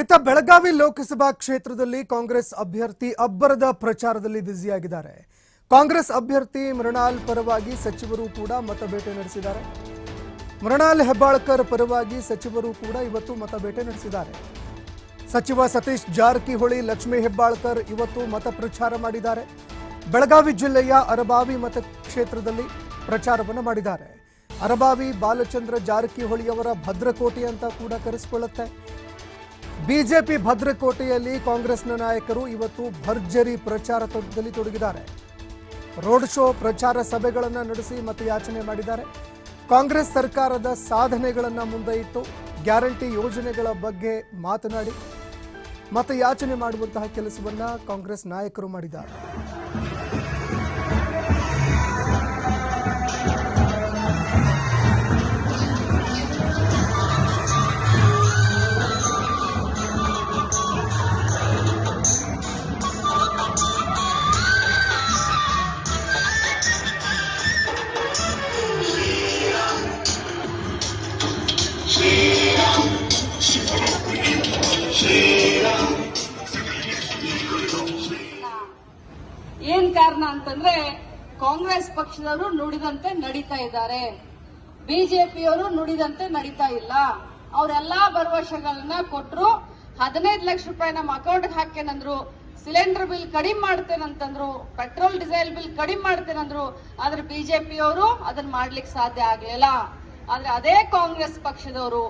ಇತ್ತ ಬೆಳಗಾವಿ ಲೋಕಸಭಾ ಕ್ಷೇತ್ರದಲ್ಲಿ ಕಾಂಗ್ರೆಸ್ ಅಭ್ಯರ್ಥಿ ಅಬ್ಬರದ ಪ್ರಚಾರದಲ್ಲಿ ಬ್ಯುಸಿಯಾಗಿದ್ದಾರೆ. ಕಾಂಗ್ರೆಸ್ ಅಭ್ಯರ್ಥಿ ಮೃಣಾಲ್ ಪರವಾಗಿ ಸಚಿವರು ಕೂಡ ಮತಬೇಟೆ ನಡೆಸಿದ್ದಾರೆ. ಮೃಣಾಲ್ ಹೆಬ್ಬಾಳ್ಕರ್ ಪರವಾಗಿ ಸಚಿವರು ಕೂಡ ಇವತ್ತು ಮತಬೇಟೆ ನಡೆಸಿದ್ದಾರೆ. ಸಚಿವ ಸತೀಶ್ ಜಾರಕಿಹೊಳಿ, ಲಕ್ಷ್ಮೀ ಹೆಬ್ಬಾಳ್ಕರ್ ಇವತ್ತು ಮತ ಪ್ರಚಾರ ಮಾಡಿದ್ದಾರೆ. ಬೆಳಗಾವಿ ಜಿಲ್ಲೆಯ ಅರಬಾವಿ ಮತಕ್ಷೇತ್ರದಲ್ಲಿ ಪ್ರಚಾರವನ್ನು ಮಾಡಿದ್ದಾರೆ. ಅರಬಾವಿ ಬಾಲಚಂದ್ರ ಜಾರಕಿಹೊಳಿಯವರ ಭದ್ರಕೋಟೆ ಅಂತ ಕೂಡ ಕರೆಸಿಕೊಳ್ಳುತ್ತೆ. ಬಿಜೆಪಿ ಭದ್ರಕೋಟೆಯಲ್ಲಿ ಕಾಂಗ್ರೆಸ್ನ ನಾಯಕರು ಇವತ್ತು ಭರ್ಜರಿ ಪ್ರಚಾರ ತೊಡಗಿದ್ದಾರೆ. ರೋಡ್ ಶೋ ಪ್ರಚಾರ ಸಭೆಗಳನ್ನು ನಡೆಸಿ ಮತಯಾಚನೆ ಮಾಡಿದ್ದಾರೆ. ಕಾಂಗ್ರೆಸ್ ಸರ್ಕಾರದ ಸಾಧನೆಗಳನ್ನು ಮುಂದೆ ಇಟ್ಟು ಗ್ಯಾರಂಟಿ ಯೋಜನೆಗಳ ಬಗ್ಗೆ ಮಾತನಾಡಿ ಮತಯಾಚನೆ ಮಾಡುವಂತಹ ಕೆಲಸವನ್ನು ಕಾಂಗ್ರೆಸ್ ನಾಯಕರು ಮಾಡಿದ್ದಾರೆ. ಏನ್ ಕಾರಣ ಅಂತಂದ್ರೆ ಕಾಂಗ್ರೆಸ್ ಪಕ್ಷದವರು ನುಡಿದಂತೆ ನಡೀತಾ ಇದ್ದಾರೆ. ಬಿಜೆಪಿಯವರು ನುಡಿದಂತೆ ನಡೀತಾ ಇಲ್ಲ. ಅವರೆಲ್ಲಾ ಭರವಸೆಗಳನ್ನ ಕೊಟ್ರು ಹದಿನೈದು ಲಕ್ಷ ರೂಪಾಯಿ ನಮ್ಮ ಅಕೌಂಟ್ಗೆ ಹಾಕೇನಂದ್ರು ಸಿಲಿಂಡರ್ ಬಿಲ್ ಕಡಿಮೆ ಮಾಡ್ತೇನಂತಂದ್ರು, ಪೆಟ್ರೋಲ್, ಡೀಸೆಲ್ ಬಿಲ್ ಕಡಿಮೆ ಮಾಡ್ತೇನಂದ್ರು, ಆದ್ರೆ ಬಿಜೆಪಿಯವರು ಅದನ್ನ ಮಾಡ್ಲಿಕ್ಕೆ ಸಾಧ್ಯ ಆಗ್ಲಿಲ್ಲ. ಆದ್ರೆ ಅದೇ ಕಾಂಗ್ರೆಸ್ ಪಕ್ಷದವರು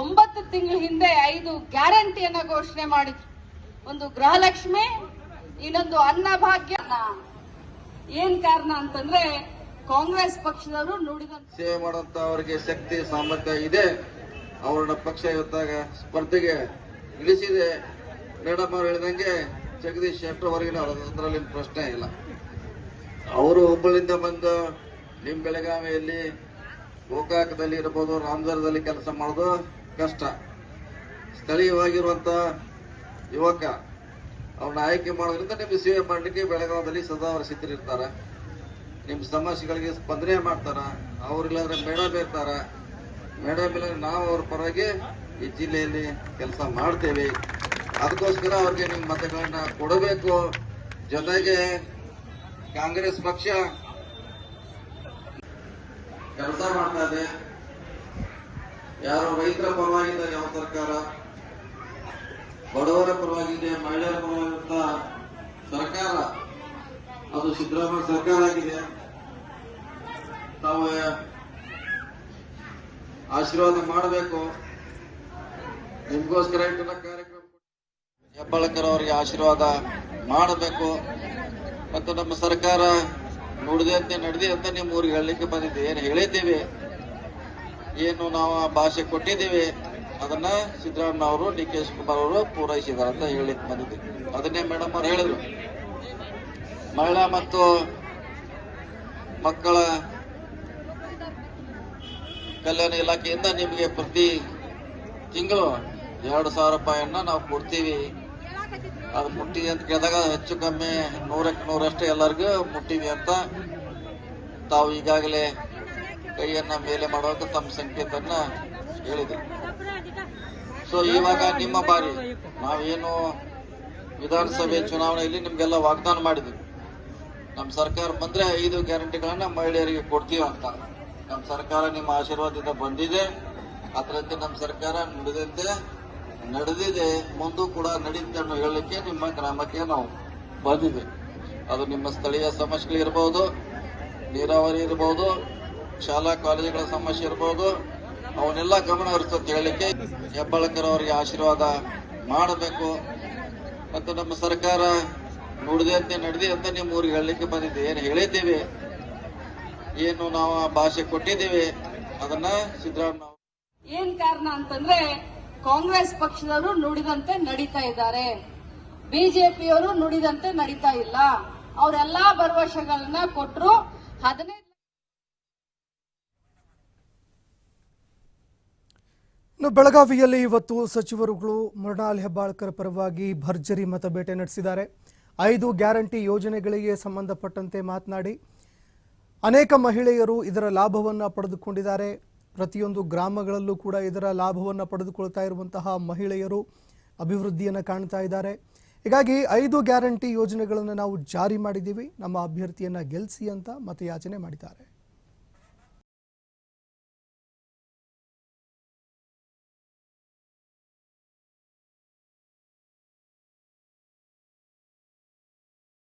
ಒಂಬತ್ತು ತಿಂಗಳ ಹಿಂದೆ ಐದು ಗ್ಯಾರಂಟಿಯನ್ನ ಘೋಷಣೆ ಮಾಡಿದ್ರು. ಒಂದು ಗೃಹಲಕ್ಷ್ಮಿ, ಇನ್ನೊಂದು ಅನ್ನಭಾಗ್ಯ ಏನ್ ಕಾರಣ ಅಂತಂದ್ರೆ ಕಾಂಗ್ರೆಸ್ ಪಕ್ಷದವರು ನುಡಿದ ಸೇವೆ ಮಾಡುವಂತ ಅವರಿಗೆ ಶಕ್ತಿ, ಸಾಮರ್ಥ್ಯ ಇದೆ. ಅವರನ್ನ ಪಕ್ಷ ಇವತ್ತಾಗ ಸ್ಪರ್ಧೆಗೆ ಇಳಿಸಿದೆ. ಮೇಡಮ್ ಅವರು ಹೇಳಿದಂಗೆ ಜಗದೀಶ್ ಶೆಟ್ಟರ್ ಅವರಿಗೆ ಅದರಲ್ಲಿ ಪ್ರಶ್ನೆ ಇಲ್ಲ. ಅವರು ಹುಬ್ಬಳ್ಳಿಯಿಂದ ಬಂದು ನಿಮ್ ಬೆಳಗಾವಿಯಲ್ಲಿ ಗೋಕಾಕದಲ್ಲಿ ಇರ್ಬೋದು ರಾಮನಗರದಲ್ಲಿ ಕೆಲಸ ಮಾಡೋದು ಕಷ್ಟ. ಸ್ಥಳೀಯವಾಗಿರುವಂತ ಯುವಕ ಅವ್ರನ್ನ ಆಯ್ಕೆ ಮಾಡೋದ್ರಿಂದ ನಿಮ್ಗೆ ಸೇವೆ ಮಾಡಲಿಕ್ಕೆ ಬೆಳಗಾವದಲ್ಲಿ ಸದಾ ಅವರು ಸಿದ್ಧರಿರ್ತಾರೆ ನಿಮ್ಮ ಸಮಸ್ಯೆಗಳಿಗೆ ಸ್ಪಂದನೆ ಮಾಡ್ತಾರ, ಅವ್ರಿಲ್ಲಾಂದ್ರೆ ಮೇಡಮ್ ಇರ್ತಾರ ಮೇಡಮ್ ಇಲ್ಲ ನಾವು ಅವ್ರ ಪರವಾಗಿ ಈ ಜಿಲ್ಲೆಯಲ್ಲಿ ಕೆಲಸ ಮಾಡ್ತೇವೆ. ಅದಕ್ಕೋಸ್ಕರ ಅವ್ರಿಗೆ ನಿಮ್ಮ ಮತಗಳನ್ನ ಕೊಡಬೇಕು. ಜೊತೆಗೆ ಕಾಂಗ್ರೆಸ್ ಪಕ್ಷ ಕೆಲಸ ಮಾಡ್ತಾ ಇದೆ ಯಾರು ರೈತರ ಪರವಾಗಿದ್ದಾರೆ ಯಾವ ಸರ್ಕಾರ? ಬಡವರ ಪರವಾಗಿದೆ, ಮಹಿಳೆಯರ ಪರವಾಗಿರುತ್ತ ಸರ್ಕಾರ. ಅದು ಸಿದ್ದರಾಮಯ್ಯ ಸರ್ಕಾರ ಆಗಿದೆ. ತಾವು ಆಶೀರ್ವಾದ ಮಾಡಬೇಕು. ನಿಮಗೋಸ್ಕರ ಇಟ್ಟಿನ ಕಾರ್ಯಕ್ರಮ ಹೆಬ್ಬಾಳಕರ್ ಅವರಿಗೆ ಆಶೀರ್ವಾದ ಮಾಡಬೇಕು. ಮತ್ತು ನಮ್ಮ ಸರ್ಕಾರ ನುಡಿದಂತೆ ನಡೆದಿ ಅಂತ ನಿಮ್ಮ ಊರಿಗೆ ಹೇಳಲಿಕ್ಕೆ ಬಂದಿದ್ದೆ. ಏನು ಹೇಳಿದ್ದೇವೆ? ಏನು ನಾವು ಭಾಷೆ ಕೊಟ್ಟಿದ್ದೀವಿ? ಅದನ್ನ ಸಿದ್ದರಾಮಯ್ಯ ಅವರು ಡಿ ಕೆ ಶಿವಕುಮಾರ್ ಅವರು ಪೂರೈಸಿದ್ದಾರೆ ಅಂತ ಹೇಳಿಕ್ ಬಂದಿದ್ದೆ. ಅದನ್ನೇ ಮೇಡಮ್ ಅವ್ರು ಹೇಳಿದ್ರು. ಮಹಿಳಾ ಮತ್ತು ಮಕ್ಕಳ ಕಲ್ಯಾಣ ಇಲಾಖೆಯಿಂದ ನಿಮಗೆ ಪ್ರತಿ ತಿಂಗಳು ಎರಡು ಸಾವಿರ ರೂಪಾಯಿಯನ್ನ ನಾವು ಕೊಡ್ತೀವಿ. ಅದು ಮುಟ್ಟಿದೆ ಅಂತ ಕೇಳಿದಾಗ ಹೆಚ್ಚು ಕಮ್ಮಿ ನೂರಕ್ಕೆ ನೂರಷ್ಟೇ ಎಲ್ಲರಿಗೂ ಮುಟ್ಟಿದೆ ಅಂತ ತಾವು ಈಗಾಗಲೇ ಕೈಯನ್ನ ಮೇಲೆ ಮಾಡುವಾಗ ತಮ್ಮ ಸಂಕೇತವನ್ನು ಹೇಳಿದ್ರು. ಸೊ ಇವಾಗ ನಿಮ್ಮ ಬಾರಿ ನಾವೇನು ವಿಧಾನಸಭೆ ಚುನಾವಣೆಯಲ್ಲಿ ನಿಮಗೆಲ್ಲ ವಾಗ್ದಾನ ಮಾಡಿದ್ವಿ. ನಮ್ಮ ಸರ್ಕಾರ ಬಂದ್ರೆ ಐದು ಗ್ಯಾರಂಟಿಗಳನ್ನ ಮಹಿಳೆಯರಿಗೆ ಕೊಡ್ತೀವಿ ಅಂತ. ನಮ್ಮ ಸರ್ಕಾರ ನಿಮ್ಮ ಆಶೀರ್ವಾದದಿಂದ ಬಂದಿದೆ. ಅದರಂತೆ ನಮ್ಮ ಸರ್ಕಾರ ನುಡಿದಂತೆ ನಡೆದಿದೆ, ಮುಂದೂ ಕೂಡ ನಡೆಯುತ್ತೆ ಅನ್ನೋ ಹೇಳಲಿಕ್ಕೆ ನಿಮ್ಮ ಗ್ರಾಮಕ್ಕೆ ನಾವು ಬಂದಿದೆ ಅದು ನಿಮ್ಮ ಸ್ಥಳೀಯ ಸಮಸ್ಯೆಗಳಿರ್ಬೋದು ನೀರಾವರಿ ಇರ್ಬೋದು, ಶಾಲಾ ಕಾಲೇಜುಗಳ ಸಮಸ್ಯೆ ಇರ್ಬೋದು, ಅವನ್ನೆಲ್ಲ ಗಮನ ಹರಿಸ್ತಂತ ಹೇಳಲಿಕ್ಕೆ ಹೆಬ್ಬಾಳ್ಕರ್ ಅವರಿಗೆ ಆಶೀರ್ವಾದ ಮಾಡಬೇಕು ಮತ್ತು ನಮ್ಮ ಸರ್ಕಾರ ನುಡಿದಂತೆ ನಡೆದಿ ಅಂತ ನಿಮ್ಮ ಊರಿಗೆ ಹೇಳಲಿಕ್ಕೆ ಬಂದಿದೆ ಏನು ಹೇಳಿದ್ದೀವಿ, ಏನು ನಾವು ಭಾಷೆ ಕೊಟ್ಟಿದ್ದೀವಿ, ಅದನ್ನ ಸಿದ್ದರಾಮಯ್ಯ ಏನ್ ಕಾರಣ ಅಂತಂದ್ರೆ ಕಾಂಗ್ರೆಸ್ ಪಕ್ಷದವರು ನುಡಿದಂತೆ ನಡೀತಾ ಇದ್ದಾರೆ. ಬಿಜೆಪಿಯವರು ನುಡಿದಂತೆ ನಡೀತಾ ಇಲ್ಲ. ಅವರೆಲ್ಲಾ ಭರವಸೆಗಳನ್ನ ಕೊಟ್ಟರು ಹದಿನೈದು ಬೆಳಗಾವಿಯಲ್ಲಿ ಇವತ್ತು ಸಚಿವರುಗಳು ಮೃಣಾಲ್ ಹೆಬ್ಬಾಳ್ಕರ್ ಪರವಾಗಿ ಭರ್ಜರಿ ಮತಬೇಟೆ ನಡೆಸಿದ್ದಾರೆ. ಐದು ಗ್ಯಾರಂಟಿ ಯೋಜನೆಗಳಿಗೆ ಸಂಬಂಧಪಟ್ಟಂತೆ ಮಾತನಾಡಿ, ಅನೇಕ ಮಹಿಳೆಯರು ಇದರ ಲಾಭವನ್ನು ಪಡೆದುಕೊಂಡಿದ್ದಾರೆ. ಪ್ರತಿಯೊಂದು ಗ್ರಾಮಗಳಲ್ಲೂ ಕೂಡ ಇದರ ಲಾಭವನ್ನು ಪಡೆದುಕೊಳ್ತಾ ಇರುವಂತಹ ಮಹಿಳೆಯರು ಅಭಿವೃದ್ಧಿಯನ್ನು ಕಾಣ್ತಾ ಇದ್ದಾರೆ. ಹೀಗಾಗಿ ಐದು ಗ್ಯಾರಂಟಿ ಯೋಜನೆಗಳನ್ನು ನಾವು ಜಾರಿ ಮಾಡಿದ್ದೀವಿ. ನಮ್ಮ ಅಭ್ಯರ್ಥಿಯನ್ನು ಗೆಲ್ಲಿಸಿ ಅಂತ ಮತಯಾಚನೆ ಮಾಡಿದ್ದಾರೆ.